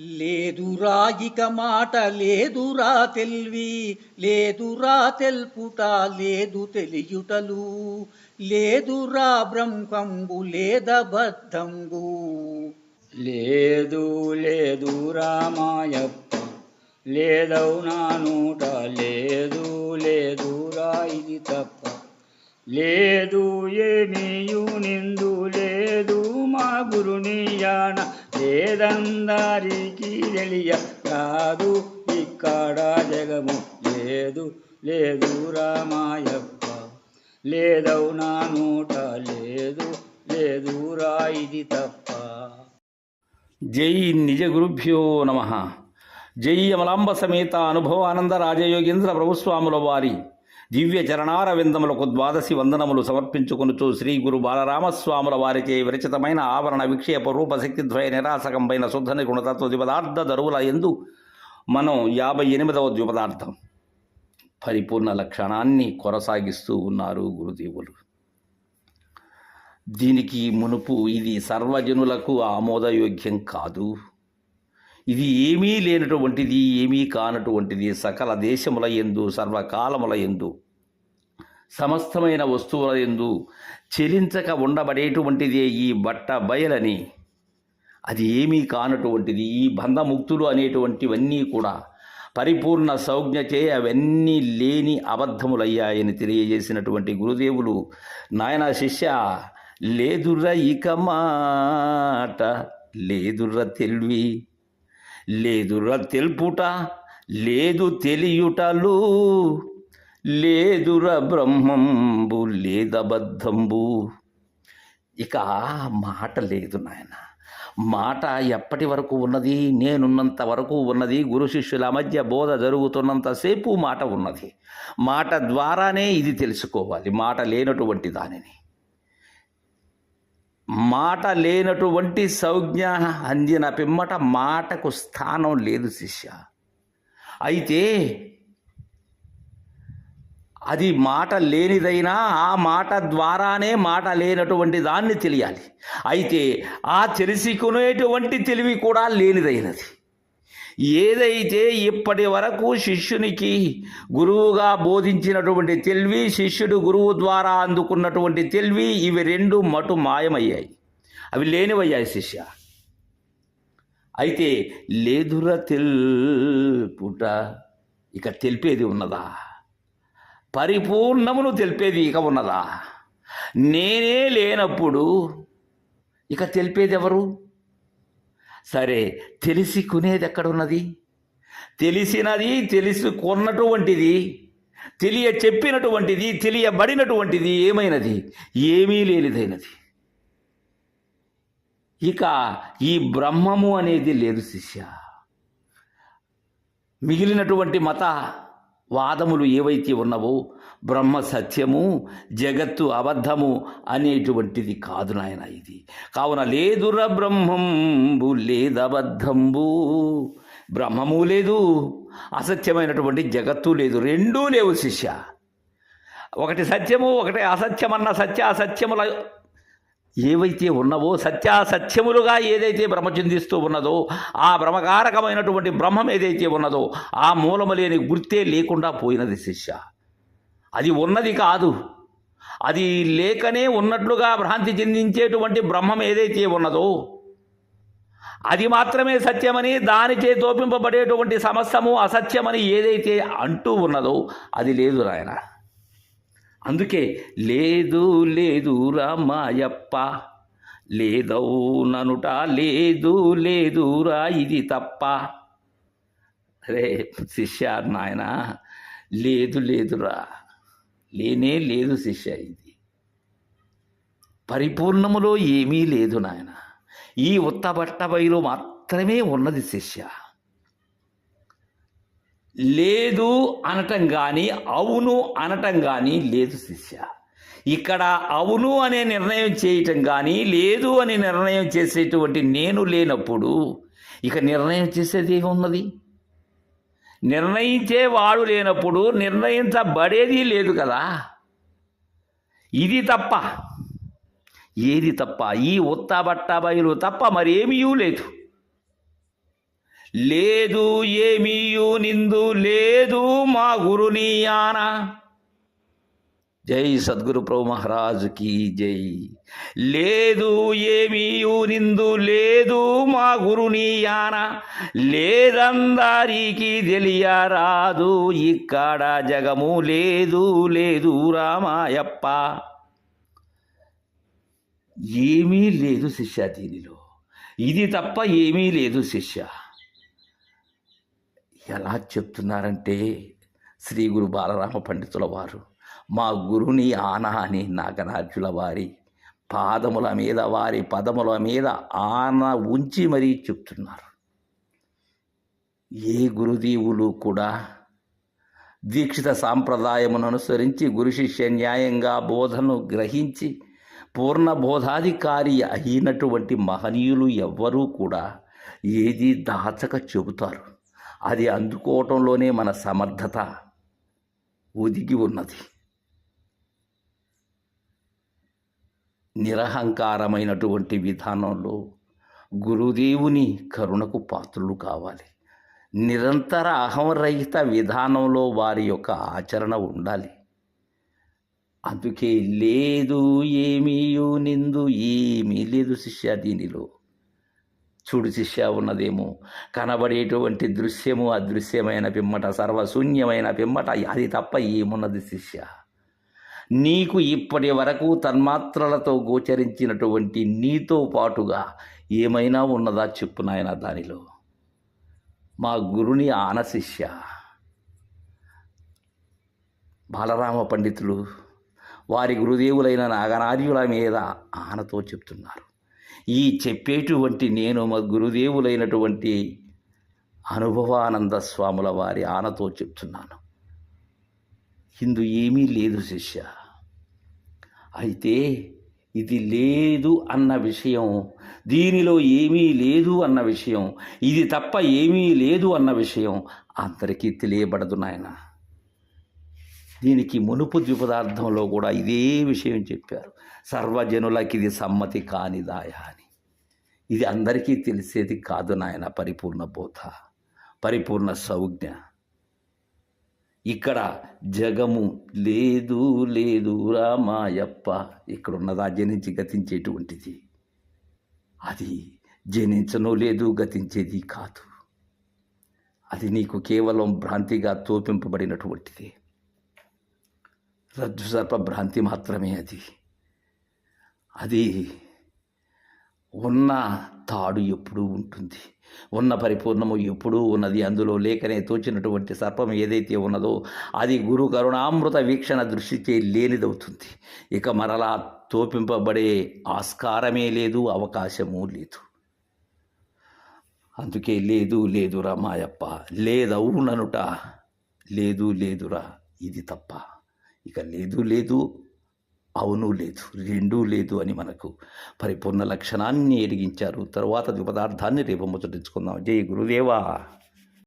లేదురా ఇక మాట లేదురా తెల్వి లేదురా తెల్పుట లేదు తెలియుటలు లేదురా బ్రహ్మంబు లేదబద్ధంబు. లేదు లేదు రామాయప్ప లేదవు నా నూట లేదు లేదురా ఇది తప్ప. లేదు ఏమీయు నిందు లేదు మా గురుని యాన లేదందరికి తెలియ కాదు ఇక్కడ జగము లేదు లేదు రామాయప్ప. లేదవు నా నోట లేదు లేదు రా ఇది తప్ప. జై నిజ గురుభ్యో నమ. జై అమలాంబ సమేత అనుభవానంద రాజయోగేంద్ర ప్రభుస్వాముల వారి. దివ్య చరణార విందములకు ద్వాదశి వందనములు సమర్పించుకొనుచు శ్రీ గురు బాలరామస్వాముల వారిచే విరచితమైన ఆవరణ విక్షేప రూప శక్తిద్వయ నిరాసకంపైన శుద్ధ నిగుణతత్వ ద్విపదార్థ దరువుల ఎందు మనం యాభై ఎనిమిదవ ద్విపదార్థం పరిపూర్ణ లక్షణాన్ని కొనసాగిస్తూ ఉన్నారు గురుదేవులు. దీనికి మునుపు ఇది సర్వజనులకు ఆమోదయోగ్యం కాదు. ఇది ఏమీ లేనటువంటిది ఏమీ కానటువంటిది సకల దేశముల ఎందు సర్వకాలముల ఎందు సమస్తమైన వస్తువుల ఎందు చెలించక ఉండబడేటువంటిదే ఈ బట్ట బయలని. అది ఏమీ కానటువంటిది ఈ బంధముక్తులు అనేటువంటివన్నీ కూడా పరిపూర్ణ సౌజ్ఞచే అవన్నీ లేని అబద్ధములయ్యాయని తెలియజేసినటువంటి గురుదేవులు నాయన శిష్య లేదుర్ర ఇక మాట లేదుర్ర తెలివి. లేదురా తెలుపుట లేదు తెలియుటలు లేదుర బ్రహ్మంబు లేదబద్ధంబు ఇక మాట లేదు నాయన. మాట ఎప్పటి వరకు ఉన్నది? నేనున్నంత వరకు ఉన్నది. గురు శిష్యుల మధ్య బోధ జరుగుతున్నంతసేపు మాట ఉన్నది. మాట ద్వారానే ఇది తెలుసుకోవాలి. మాట లేనటువంటి దానిని. మాట లేనటువంటి సంజ్ఞ అందిన పిమ్మట మాటకు స్థానం లేదు శిష్య. అయితే అది మాట లేనిదైనా ఆ మాట ద్వారానే మాట లేనటువంటి దాన్ని తెలియాలి. అయితే ఆ తెలుసుకునేటువంటి తెలివి కూడా లేనిదైనది. ఏదైతే ఇప్పటి వరకు శిష్యునికి గురువుగా బోధించినటువంటి తెలివి శిష్యుడు గురువు ద్వారా అందుకున్నటువంటి తెలివి ఇవి రెండు మటు మాయమయ్యాయి. అవి లేనివయ్యాయి శిష్య. అయితే లేదుర తెలుపుట ఇక తెలిపేది ఉన్నదా? పరిపూర్ణమును తెలిపేది ఇక ఉన్నదా? నేనే లేనప్పుడు ఇక తెలిపేది ఎవరు సరే తెలిసికునేది ఎక్కడున్నది? తెలిసినది తెలుసుకున్నటువంటిది తెలియ చెప్పినటువంటిది తెలియబడినటువంటిది ఏమైనది? ఏమీ లేనిదైనది. ఇక ఈ బ్రహ్మము అనేది లేదు శిష్య. మిగిలినటువంటి మత వాదములు ఏవైతే ఉన్నవో బ్రహ్మ సత్యము జగత్తు అబద్ధము అనేటువంటిది కాదు నాయన ఇది. కావున లేదుర బ్రహ్మంబు లేదబద్ధంబు. బ్రహ్మము లేదు అసత్యమైనటువంటి జగత్తు లేదు రెండూ లేవు శిష్య. ఒకటి సత్యము ఒకటి అసత్యమన్న సత్య అసత్యముల ఏవైతే ఉన్నవో సత్యాసత్యములుగా ఏదైతే భ్రమ చెందిస్తూ ఉన్నదో ఆ భ్రమకారకమైనటువంటి బ్రహ్మం ఏదైతే ఉన్నదో ఆ మూలము లేని గుర్తే లేకుండా పోయినది శిష్య. అది ఉన్నది కాదు. అది లేకనే ఉన్నట్లుగా భ్రాంతి చెందించేటువంటి బ్రహ్మం ఏదైతే ఉన్నదో అది మాత్రమే సత్యమని దానిచే తోపింపబడేటువంటి సమస్తము అసత్యమని ఏదైతే అంటూ ఉన్నదో అది లేదు నాయన. అందుకే లేదు లేదు రామాయప్ప. లేదవుననుట లేదు లేదురా ఇది తప్ప. అరే శిష్య నాయన లేదు లేదురా లేనే లేదు శిష్య ఇది. పరిపూర్ణములో ఏమీ లేదు నాయన. ఈ ఉత్తబట్టబైలో మాత్రమే ఉన్నది శిష్య. లేదు అనటం కానీ అవును అనటం కానీ లేదు శిష్య. ఇక్కడ అవును అనే నిర్ణయం చేయటం కానీ లేదు అని నిర్ణయం చేసేటువంటి నేను లేనప్పుడు ఇక నిర్ణయం చేసేది ఏమున్నది? నిర్ణయించేవాడు లేనప్పుడు నిర్ణయించబడేది లేదు కదా. ఇది తప్ప ఏది తప్ప ఈ ఉత్త బట్ట బయలు తప్ప మరేమీ లేదు. లేదు ఏమీయు నిందు లేదు మా గురుని ఆన జై సద్గురు ప్రభు మహారాజుకి జై. లేదు ఏమీయు నిందు లేదు మా గురుని యాన లేదందరికి తెలియరాదు ఇక్కడ జగము లేదు లేదు రామాయప్ప. ఏమీ లేదు శిష్య దీనిలో. ఇది తప్ప ఏమీ లేదు శిష్య. ఎలా చెప్తున్నారంటే శ్రీ గురు బాలరామ పండితుల వారు మా గురుని ఆన అని నాగనార్జుల వారి పాదముల మీద వారి పదముల మీద ఆన ఉంచి మరీ చెప్తున్నారు. ఏ గురుదేవులు కూడా దీక్షిత సాంప్రదాయమును అనుసరించి గురు శిష్య న్యాయంగా బోధను గ్రహించి పూర్ణ బోధాధికారి అయినటువంటి మహనీయులు ఎవ్వరూ కూడా ఏది దాచక చెబుతారు. అది అందుకోవటంలోనే మన సమర్థత ఒదిగి ఉన్నది. నిరహంకారమైనటువంటి విధానంలో గురుదేవుని కరుణకు పాత్రులు కావాలి. నిరంతర అహంరహిత విధానంలో వారి యొక్క ఆచరణ ఉండాలి. అందుకే లేదు ఏమీయు నిందు ఏమీ లేదు శిష్య దీనిలో. చూడు శిష్య ఉన్నదేమో. కనబడేటువంటి దృశ్యము అదృశ్యమైన పిమ్మట సర్వశూన్యమైన పిమ్మట అది తప్ప ఏమున్నది శిష్య? నీకు ఇప్పటి వరకు తన్మాత్రలతో గోచరించినటువంటి నీతో పాటుగా ఏమైనా ఉన్నదా చెప్పు నాయన దానిలో. మా గురుని ఆన శిష్య. బాలరామ పండితులు వారి గురుదేవులైన నాగనార్యుల మీద ఆనతో చెప్తున్నారు. ఈ చెప్పేటువంటి నేను మా గురుదేవులైనటువంటి అనుభవానంద స్వాముల వారి ఆనతో చెప్తున్నాను. ఇందు ఏమీ లేదు శిష్య. అయితే ఇది లేదు అన్న విషయం దీనిలో ఏమీ లేదు అన్న విషయం ఇది తప్ప ఏమీ లేదు అన్న విషయం అందరికీ తెలియబడదు నాయన. దీనికి మునుపు ద్విపదార్థంలో కూడా ఇదే విషయం చెప్పారు. సర్వజనులకి ఇది సమ్మతి కానిదాయా అని. ఇది అందరికీ తెలిసేది కాదు నాయన పరిపూర్ణ బోధ పరిపూర్ణ సౌజ్ఞ. ఇక్కడ జగము లేదు లేదు రామాయప్ప ఇక్కడ ఉన్నదా జనించి గతించేటువంటిది. అది జనించను లేదు గతించేది కాదు. అది నీకు కేవలం భ్రాంతిగా తోపింపబడినటువంటిది. రజ్జు సర్ప భ్రాంతి మాత్రమే అది. అది ఉన్న తాడు ఎప్పుడూ ఉంటుంది. ఉన్న పరిపూర్ణము ఎప్పుడూ ఉన్నది. అందులో లేకనే తోచినటువంటి సర్పం ఏదైతే ఉన్నదో అది గురు కరుణామృత వీక్షణ దృష్టిచే లేనిదవుతుంది. ఇక మరలా తోపింపబడే ఆస్కారమే లేదు అవకాశము లేదు. అందుకే లేదు లేదురా మాయప్ప లేదవుననుట లేదు లేదురా ఇది తప్ప. ఇక లేదు లేదు అవును లేదు రెండూ లేదు అని మనకు పరిపూర్ణ లక్షణాన్ని ఎరిగించారు. తరువాత పదార్థాన్ని రేపు ముచ్చటించుకుందాం జై గురుదేవా.